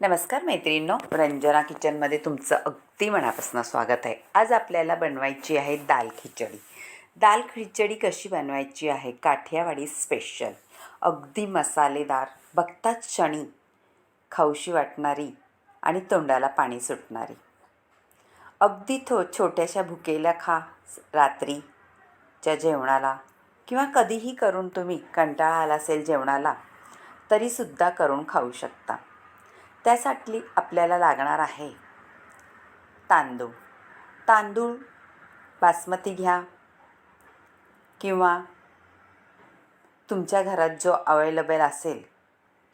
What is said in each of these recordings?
नमस्कार मैत्रिणींनो. रंजना किचनमध्ये तुमचं अगदी मनापासून स्वागत आहे. आज आपल्याला बनवायची आहे दाल खिचडी. दाल खिचडी कशी बनवायची आहे? काठियावाडी स्पेशल अगदी मसालेदार. बघताच क्षणी खाऊशी वाटणारी आणि तोंडाला पाणी सुटणारी. अगदी थो छोट्याशा भुकेला खा रात्रीच्या जेवणाला. किंवा कधीही करून तुम्ही कंटाळा आला असेल जेवणाला तरीसुद्धा करून खाऊ शकता. त्यासाठी आपल्याला लागणार आहे तांदूळ. तांदूळ बासमती घ्या किंवा तुमच्या घरात जो अवेलेबल असेल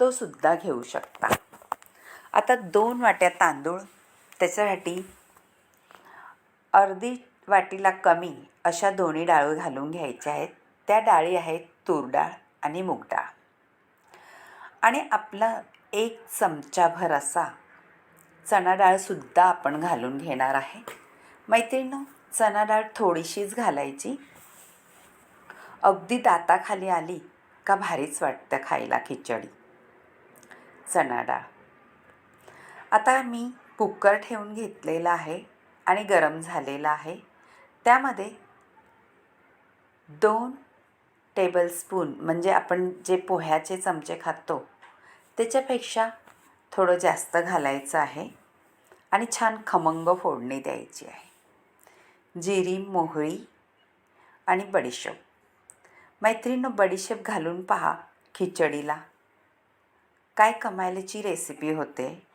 तो सुद्धा घेऊ शकता. आता दोन वाट्या तांदूळ त्याच्यासाठी अर्धी वाटीला कमी अशा दोन्ही डाळी घालून घ्यायच्या आहेत. त्या डाळी आहेत तूर डाळ आणि मूग डाळ. आणि आपला एक चमचाभर असा चणा डाळसुद्धा आपण घालून घेणार आहे. मैत्रिणींनो चणा डाळ थोडीशीच घालायची. अगदी दाताखाली आली का भारीच वाटतं खायला खिचडी. चणा डाळ. आता मी कुकर ठेवून घेतलेला आहे आणि गरम झालेला आहे. त्यामध्ये दोन टेबलस्पून म्हणजे आपण जे पोह्याचे चमचे खातो त्याच्यापेक्षा थोडं जास्त घालायचं आहे आणि छान खमंग फोडणी द्यायची आहे. जिरी मोहरी आणि बडीशेप. मैत्रिणीनं बडीशेप घालून पहा खिचडीला. काय कमालीची रेसिपी होते.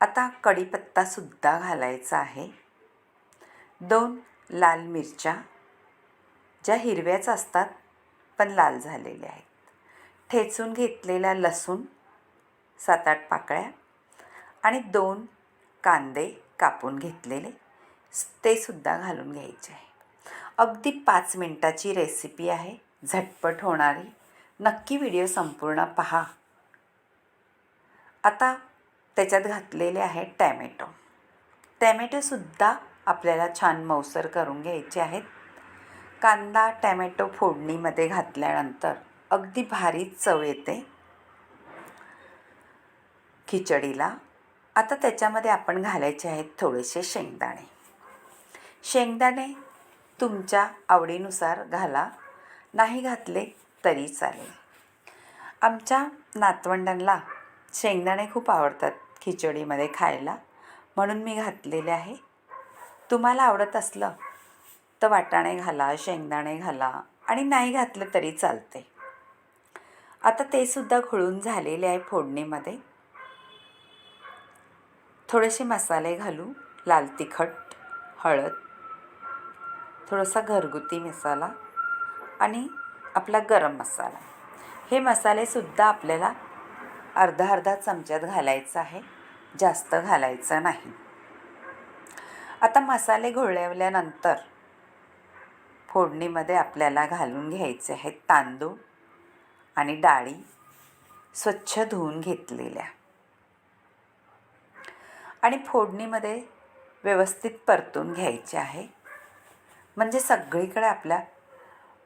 आता कढीपत्तासुद्धा घालायचा आहे. दोन लाल मिरच्या ज्या हिरव्याच असतात पण लाल झालेल्या आहेत. ठेचून घेतलेला लसूण सात आठ पाकळ्या आणि दोन कांदे कापून घेतलेले ते सुद्धा घालून घ्यायचे. आहे अगदी पाच मिनटाची रेसिपी आहे. झटपट होणारी. नक्की व्हिडिओ संपूर्ण पहा. आता त्याच्यात घातलेले आहे टॅमॅटो. टॅमॅटोसुद्धा आपल्याला छान मौसर करून घ्यायचे आहेत. कांदा टॅमॅटो फोडणीमध्ये घातल्यानंतर अगदी भारी चव येते. खिचडीला. आता त्याच्यामध्ये आपण घालायचे आहेत थोडेसे शेंगदाणे. शेंगदाणे तुमच्या आवडीनुसार घाला. नाही घातले तरी चालेल. आमच्या नातवंडांना शेंगदाणे खूप आवडतात खिचडीमध्ये खायला. म्हणून मी घातलेले आहे. तुम्हाला आवडत असलं तर वाटाणे घाला शेंगदाणे घाला आणि नाही घातलं तरी चालते. आता ते सुद्धा घोळून झालेले आहे फोडणीमध्ये. थोडेसे मसाले घालू लाल तिखट हळद थोडासा घरगुती मसाला आणि आपला गरम मसाला. हे मसालेसुद्धा आपल्याला अर्धा अर्धा चमच्यात घालायचं आहे जास्त घालायचं नाही. आता मसाले घोळवल्यानंतर फोडणीमध्ये आपल्याला घालून घ्यायचे आहेत तांदूळ आणि डाळी स्वच्छ धुवून घेतलेल्या. आणि फोडणीमध्ये व्यवस्थित परतून घ्यायचे आहे. म्हणजे सगळीकडे आपल्या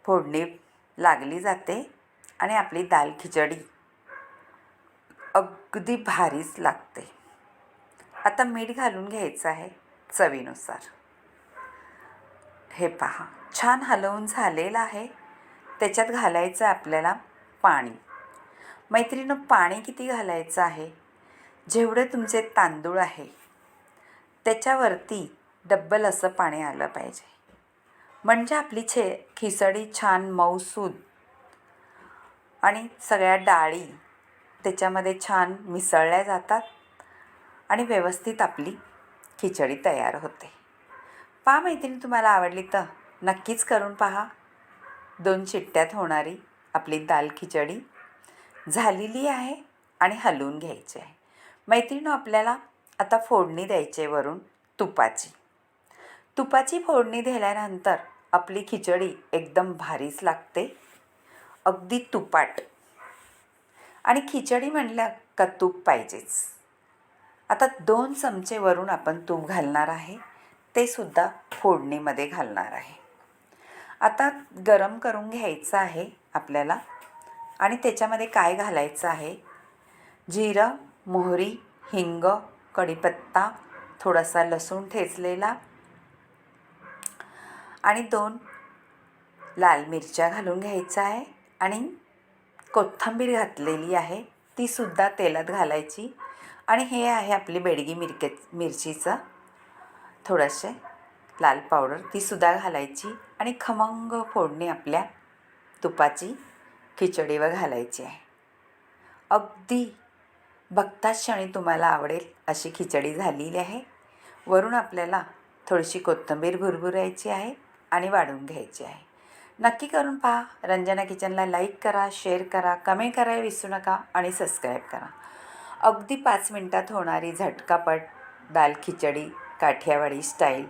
फोडणी लागली जाते आणि आपली दाल खिचडी अगदी भारीच लागते. आता मीठ घालून घ्यायचं आहे चवीनुसार. हे पहा छान हलवून झालेलं आहे. त्याच्यात घालायचं आहे आपल्याला पाणी. मैत्रिणीनं पाणी किती घालायचं आहे? जेवढे तुमचे तांदूळ आहे त्याच्यावरती डब्बल असं पाणी आलं पाहिजे. म्हणजे आपली छे खिचडी छान मऊसूद आणि सगळ्या डाळी त्याच्यामध्ये छान मिसळल्या जातात आणि व्यवस्थित आपली खिचडी तयार होते. पहा मैत्रिणी तुम्हाला आवडली तर नक्कीच करून पहा. दोन चिट्ट्यात होणारी आपली दाल खिचडी झालेली आहे आणि हलवून घ्यायची आहे. मैत्रिणं आपल्याला आता फोडणी द्यायची आहे वरून तुपाची. तुपाची फोडणी दिल्यानंतर आपली खिचडी एकदम भारीच लागते. अगदी तुपाट. आणि खिचडी म्हणल्या का तूप पाहिजेच. आता दोन चमचे वरून आपण तूप घालणार आहे. ते सुद्धा फोडणीमध्ये घालणार आहे. आता गरम करून घ्यायचं आहे आपल्याला. आणि त्याच्यामध्ये काय घालायचं आहे? जिरं मोहरी हिंग कढीपत्ता थोडासा लसूण ठेचलेला. आणि दोन लाल मिरच्या घालून घ्यायचा आहे. आणि कोथिंबीर घातलेली आहे. तीसुद्धा तेलात घालायची. आणि हे आहे आपली बेडगी मिरके मिरचीचं. थोडंसे लाल पावडर तीसुद्धा घालायची आणि खमंग फोडणी आपल्या तुपाची खिचडीवर घालायची आहे. अगदी बघताच क्षणी तुम्हाला आवडेल अशी खिचडी झालेली आहे. वरून आपल्याला थोडीशी कोथिंबीर भुरभुरायची आहे आणि वाढून घ्यायची आहे. नक्की करून पहा. रंजना किचनला लाईक करा शेअर करा कमेंट करायला विसरू नका आणि सबस्क्राईब करा. अगदी पाच मिनटात होणारी झटकापट दाल खिचडी काठियावाडी स्टाईल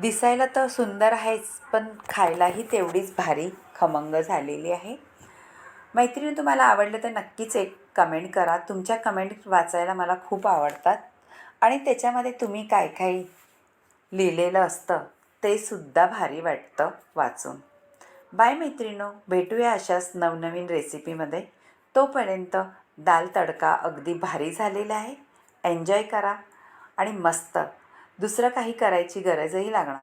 दिसायला तर सुंदर आहेच पण खायलाही तेवढीच भारी खमंग झालेली आहे. मैत्रिणी तुम्हाला आवडलं तर नक्कीच एक कमेंट करा. तुमच्या कमेंट वाचायला मला खूप आवडतात. आणि त्याच्यामध्ये तुम्ही काय काय लिहिलेलं असतं ते सुद्धा भारी वाटतं वाचून. बाय मैत्रिणो भेटूया अशाच नवनवीन रेसिपीमध्ये तोपर्यंत दाल तडका अगदी भारी झालेला आहे. एन्जॉय करा. आणि मस्त दुसरं काही करायची गरजही लागणार.